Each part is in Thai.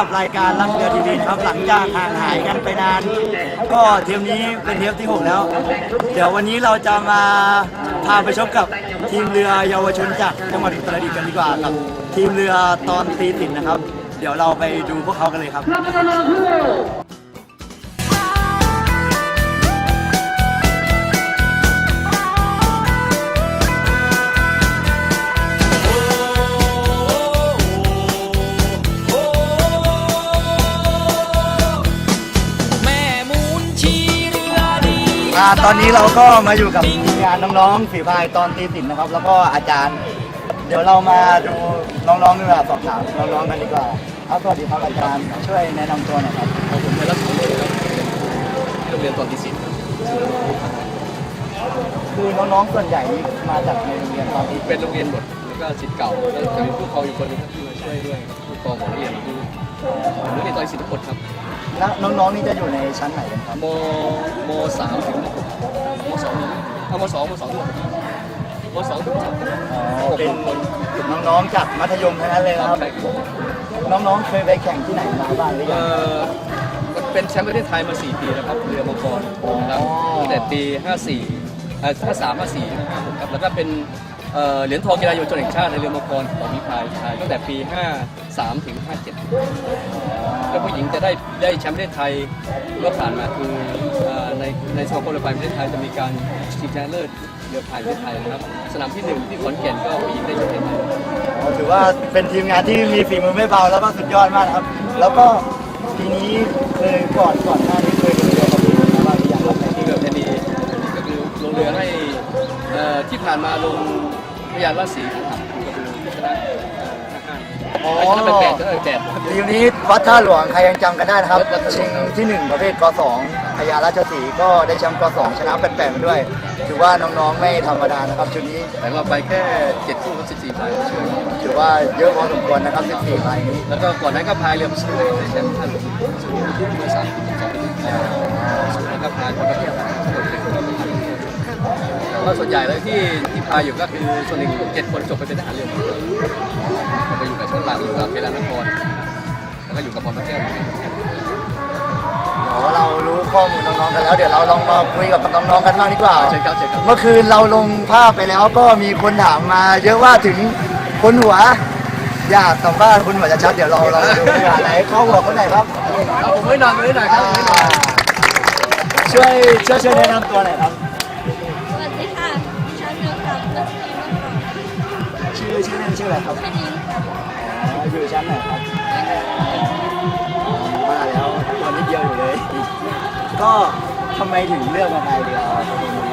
กับรายการรักเรือทีวีครับหลังจากห่างหายกันไปนาน ก็เทปนี้เป็นเทปที่ 6 แล้ว เดี๋ยววันนี้เราจะมาพาไปชมกับทีมเรือเยาวชนจากจังหวัดอุตรดิตถ์กันดีกว่ากับ ทีมเรือตอนตีตินนะครับ เดี๋ยวเราไปดูพวกเขากันเลยครับ อ่าตอนนี้เราก็มาอยู่กับทีมงานน้องๆฝีพายตอนตีสินนะครับ แล้วก็อาจารย์ เดี๋ยวเรามาดูน้องๆดีกว่าสอบถามน้องๆกันดีกว่าครับสวัสดีครับอาจารย์ช่วยแนะนำตัวหน่อยครับผมไปรับสอนเลยครับที่โรงเรียนตอนที่สิบครับคือน้องๆส่วนใหญ่นี่มาจากในโรงเรียนตอนตีสินเป็นโรงเรียนหมดแล้วก็สิทธิ์เก่าแล้วจะมีผู้เขาอยู่คนหนึงที่มาช่วยด้วยครับผู้กองของโรงเรียนคือโรงเรียนตอนสิบทุกคนครับ แล้วน้องๆนี่จะอยู่ในชั้นไหนกันครับมมสามถึงมหกมสองเอามสองมสองด้วยมสองถึงมสามอ๋อเป็นน้องๆจากมัธยมทั้งนั้นเลยนะครับใช่ครับน้องๆเคยไปแข่งที่ไหนมาบ้างหรือเอ่ยังอมันเป็นแชมป์ประเทศไทยมา4ปีแล้วครับเรือมังกรนะครับอ๋อตั้งแต่ปี54เอ่อ53 54 56ครับแล้วก็เป็นเอ่อเหรียญทองกีฬาเยาวชนแห่งชาติในเรือมังกรของวิพายชายตั้งแต่ปี 53ถึง57 แล้วผู้หญิงจะได้ได้แชมป์ประเทศไทยเมื่อผ่านมาคือเอ่อในในสมาคมเรือพายประเทศไทยจะมีการชิงชนะเลิศเรือพายประเทศไทยนะครับสนามที่หนึ่งที่ขอนแก่นก็ผู้หญิงได้แชมป์ประเทศไทยอ๋อถือว่าเป็นทีมงานที่มีฝีมือไม่เบาแล้วก็สุดยอดมากนะครับ แล้วก็ทีนี้เคยก่อนก่อนหน้านี้เคยดูเรือกับทีมมาบ้างหรือยังครับที่เรือเพนีก็คือลงเรือให้เอ่อที่ผ่านมาลงพยานราชสีครับก็คือชนะ เอ่อทหารชนะเป็นแปดเออแปดทีมนี้วัดท่าหลวงใครยังจำกันได้นะครับชิงที่หนึ่งประเภทกสองพญาราชสีห์ก็ได้แชมป์กสองชนะแปดๆมาด้วย ถือว่าน้องๆไม่ธรรมดานะครับชุดนี้แต่เราไปแค่เจ็ดคู่กับสิบสี่พายเชื่อถือว่าเยอะพอสมควรนะครับ14ใบนี้แล้วก็ก่อนนั้นก็พายเรือมาสู้ได้แชมป์ท่านเรือสามสองแล้วก็พายคนละเที่ยว แต่ว่าส่วนใหญ่แล้วที่ที่พาอยู่ก็คือส่วนหนึ่งเจ็ดคนจบไปเป็นทหารเรือไปอยู่กับช่วงหลังอยู่กับเวลานครแล้วก็อยู่กับพรพระแก้วเดี๋ยวเรารู้ข้อมูลน้องๆกันแล้ว เดี๋ยวเราลองมาคุยกับน้องๆกันบ้างดีกว่าเชิญครับเชิญครับเมื่อคืนเราลงภาพไปแล้วก็มีคนถามมาเยอะว่าถึงคนหัว อยากสัมภาษณ์คุณหัวจะชัดเดี๋ยวเราเราดูดีกว่าไหนเข้าหัวคนไหนครับเอาผมไม่นอนไม่นอยครับไม่นอนช่วยช่วยช่วยแนะนำตัวหน่อยครับ อชื่อเล่นชื่ออะไรครับแค่นี้ค่ะอ๋ออยู่ชั้นไหนครับมาแล้วตอนนี้เดียวอยู่เลย ก็ทำไมถึงเลือกมาพายเรือ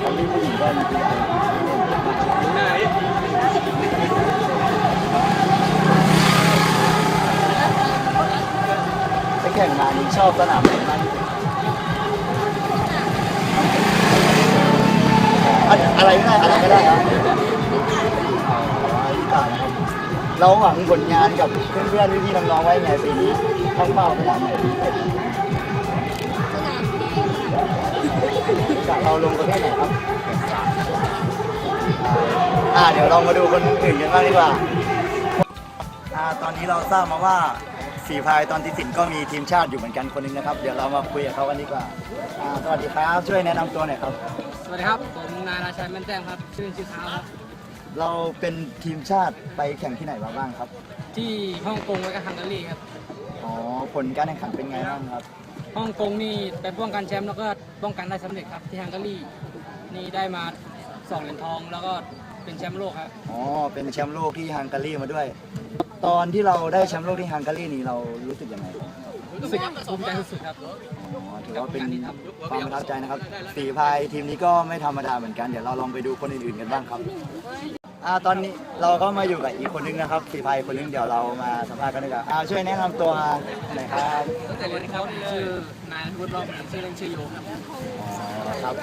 เพราะมีผู้หญิงก็มีผู้ชายไปแข่งมานี่ชอบสนามไหนมากที่สุดอะอะไรก็ได้อะไรก็ได้ครับอ๋อที่ ต่างครับเราหวังผลงานกับเพื่อนๆพี่ๆน้องๆไว้ไงปีนี้ทั้งเป้าสนามไหนดีสนามที่ค่ะเราลงประเภทไหนครับอ่าเดี๋ยวเรามาดูคนอื่นกันบ้างดีกว่าอ่า ตอนนี้เราทราบมาว่าสีพายตอนที่สินก็มีทีมชาติอยู่เหมือนกันคนนึงนะครับ เดี๋ยวเรามาคุยกับเขากันดีกว่าอ่า สวัสดีครับ ช่วยแนะนำตัวหน่อยครับ สวัสดีครับ ผมนายราชัยแม่นแต้มครับ ชื่อชื่อเท้าครับ เราเป็นทีมชาติไปแข่งที่ไหนมาบ้างครับ ที่ฮ่องกงและก็ฮังการีครับอ๋อผลการแข่งขันเป็นไงบ้างครับฮ่องกงนี่ไปป้องกันแชมป์แล้วก็ป้องกันได้สำเร็จครับที่ฮังการีนี่ได้มาสองเหรียญทองแล้วก็เป็นแชมป์โลกครับอ๋อเป็นแชมป์โลกที่ฮังการีมาด้วย ตอนที่เราได้แชมป์โลกที่ฮังการีนี่เรารู้สึกยังไงครับรู้สึกภูมิใจสุดๆครับอ๋อถือว่าเป็นความประทับใจนะครับ สีพายทีมนี้ก็ไม่ธรรมดาเหมือนกัน เดี๋ยวเราลองไปดูคนอื่นๆกันบ้างครับ อ่าตอนนี้เราก็มาอยู่กับอีกคนนึงนะครับสีพายคนนึงเดี๋ยวเรามาสัมภาษณ์กันดีกว่าอ่าช่วยแนะนำตัวหน่อยครับสวัสดีครับชื่อนายวุฒิรอบชื่อเล่นชื่อโยครับอ๋อครับ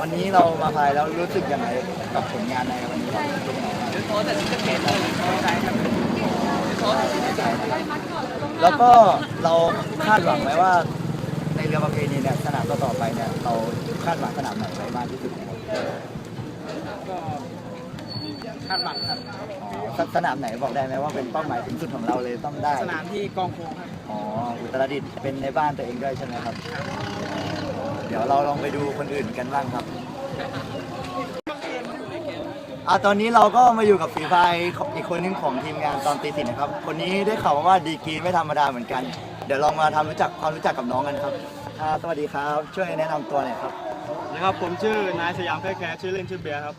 วันนี้เรามาพายแล้วรู้สึกยังไงกับผลงานในวันนี้ครับเป็นยังไงบ้างโทษแต่ที่จะเกตเลยใช่ครับแล้วก็เราคาดหวังไว้ว่าในเรือประเพณีเนี่ยสนามต่อๆไปเนี่ยเราคาดหวังสนามไหนไว้มากที่สุดนะครับก็คาดหวังครับสสนามไหนบอกได้ไหมว่าเป็นเป้าหมายสูงสุดของเราเลยต้องได้ สนามที่กองโค้งครับ อ๋อ อุตรดิตถ์เป็นในบ้านตัวเองด้วยใช่ไหมครับ เดี๋ยวเราลองไปดูคนอื่นกันบ้างครับอะตอนนี้เราก็มาอยู่กับฝีพายอีกคนหนึงของทีมงานตอนตีสินนะครับ คนนี้ได้ข่าวมาว่าดีกรีไม่ธรรมดาเหมือนกัน เดี๋ยวลองมาทำรู้จักความรู้จักกับน้องกันครับอ่าสวัสดีครับ ช่วยแนะนำตัวหน่อยครับนะครับผมชื่อนายสยามแพร่แคร์ชื่อเล่นชื่อเบียร์ครับ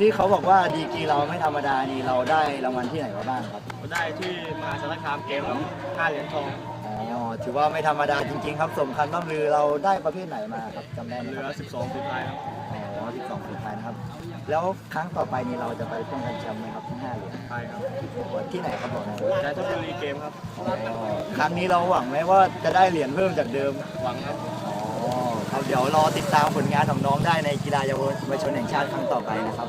ที่เขาบอกว่าดีกรีเราไม่ธรรมดานี่เราได้รางวัลที่ไหนมาบ้างครับได้ที่มหาสารคามเกมครับห้าเหรียญทองอ๋อถือว่าไม่ธรรมดาจริงๆครับสมคัญร่ำลือเราได้ประเภทไหนมาครับจำได้ไหมเหลืคอรับ12สุดท้ายครับอ๋อ12สุดท้ายนะครับ แล้วครั้งต่อไปนี้เราจะไปป้องกันแชมป์ไหมครับทั้งห้าเหรียญใช่ครับที่ไหนครับบอกหนะใจทบุรีเกมครับครั้งนี้เราหวังไหมว่าจะได้เหรียญเพิ่มจากเดิม หวังครับอ๋อครับเดี๋ยวรอติดตามผลงานของน้องได้ในกีฬาเยาวชนแห่งชาติครั้งต่อไปนะครับ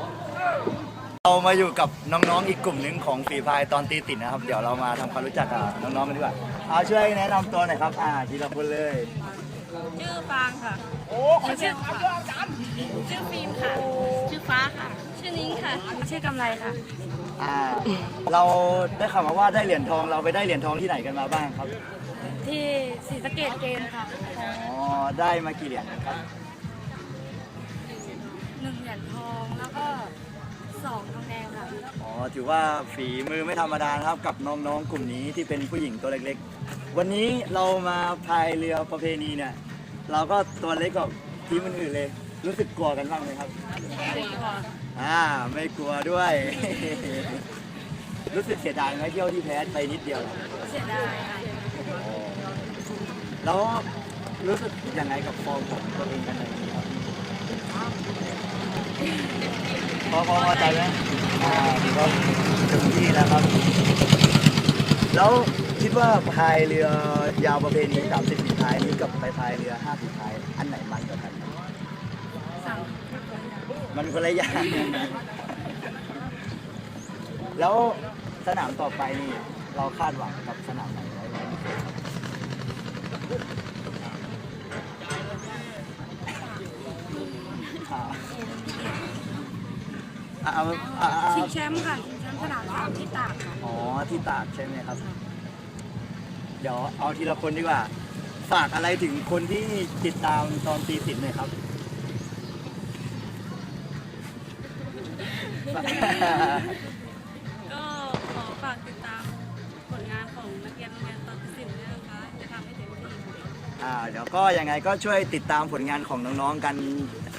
เรามาอยู่กับน้องๆอีกกลุ่มหนึ่งของฝีพายตอนตีติดนะครับ เดี๋ยวเรามาทำความรู้จักกับน้องๆกันดีกว่าเอาช่วยแนะนำตัวหน่อยครับ อ่าทีละคนเลยชื่อฟางค่ะชื่อชื่อฟิล์มค่ะ ชื่อฟ้าค่ะ ชื่อนิ้งค่ะ ชื่อกำไรค่ะ อ่าเราได้ข่าวมาว่าได้เหรียญทองเราไปได้เหรียญทองที่ไหนกันมาบ้างครับ ที่ศรีสะเกดเกมค่ะอ๋อได้มากี่เหรียญครับหนึ่งเหรียญทองแล้วก็ สองทองแดงค่ะ อ๋อถือว่าฝีมือไม่ธรรมดานะครับกับน้องๆกลุ่มนี้ที่เป็นผู้หญิงตัวเล็กๆ วันนี้เรามาพายเรือประเพณีเนี่ยเราก็ตัวเล็กกว่าทีมอื่นๆเลย รู้สึกกลัวกันบ้างไหมครับ อ่าไม่กลัวด้วย รู้สึกเสียดายไหมเที่ยวที่แพ้ไปนิดเดียวเสียดายค่ะแล้วรู้สึกยังไงกับฟอร์มของตัวเองกันเลยครับ พอพอพอใจไหมอ่าก็เต็มที่แล้วครับ แล้วคิดว่าพายเรือยาวประเพณี30ฝีพายนี้กับไปพายเรือ5ฝีพาย อันไหนมันกว่ากันครับมันคนละอย่างแล้วสนามต่อไปนี่เราคาดหวังกับสนามไหนไว้บ้าง อ่าเอาเอาเอาชิเอางแชมป์ค่ะชิงแชมป์สนามสามที่ตากค่ะ อ๋อที่ตากใช่ไหมครับ เดี๋ยวเอาทีละคนดีกว่า ฝากอะไรถึงคนที่ติดตามตอนตีสิบหน่อยครับ ก็ขอฝากติดตาม อ่าเดี๋ยวก็ยังไงก็ช่วยติดตามผลงานของน้องๆกัน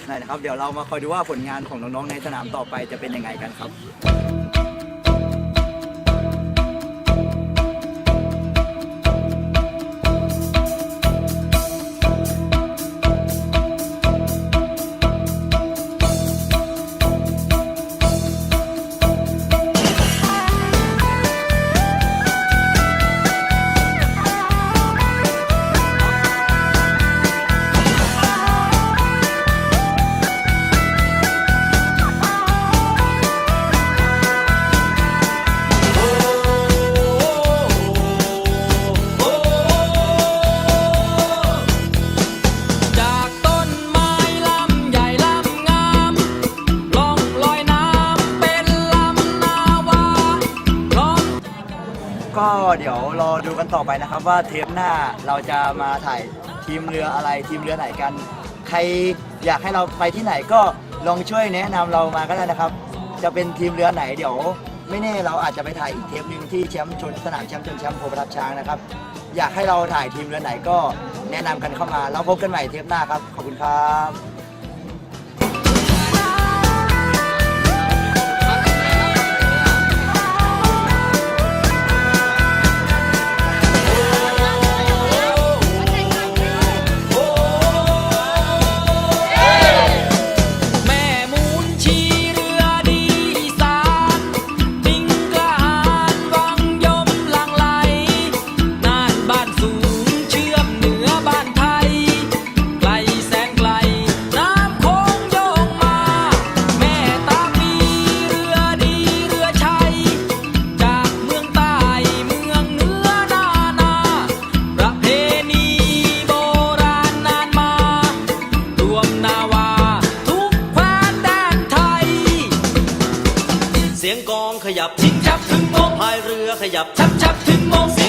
หน่อยนะครับ เดี๋ยวเรามาคอยดูว่าผลงานของน้องๆในสนามต่อไปจะเป็นยังไงกันครับ กันต่อไปนะครับ ว่าเทปหน้าเราจะมาถ่ายทีมเรืออะไรทีมเรือไหนกัน ใครอยากให้เราไปที่ไหนก็ลองช่วยแนะนำเรามาก็ได้นะครับ จะเป็นทีมเรือไหนเดี๋ยว ไม่แน่เราอาจจะไปถ่ายอีกเทปหนึ่งที่แชมป์ชนสนามแชมป์ชนแชมป์โพประทับช้างนะครับ อยากให้เราถ่ายทีมเรือไหนก็แนะนำกันเข้ามาแล้วพบกันใหม่เทปหน้าครับขอบคุณครับ เสียงกองขยับชิบชับถึงโมงพายเรือขยับชับชับถึงโมง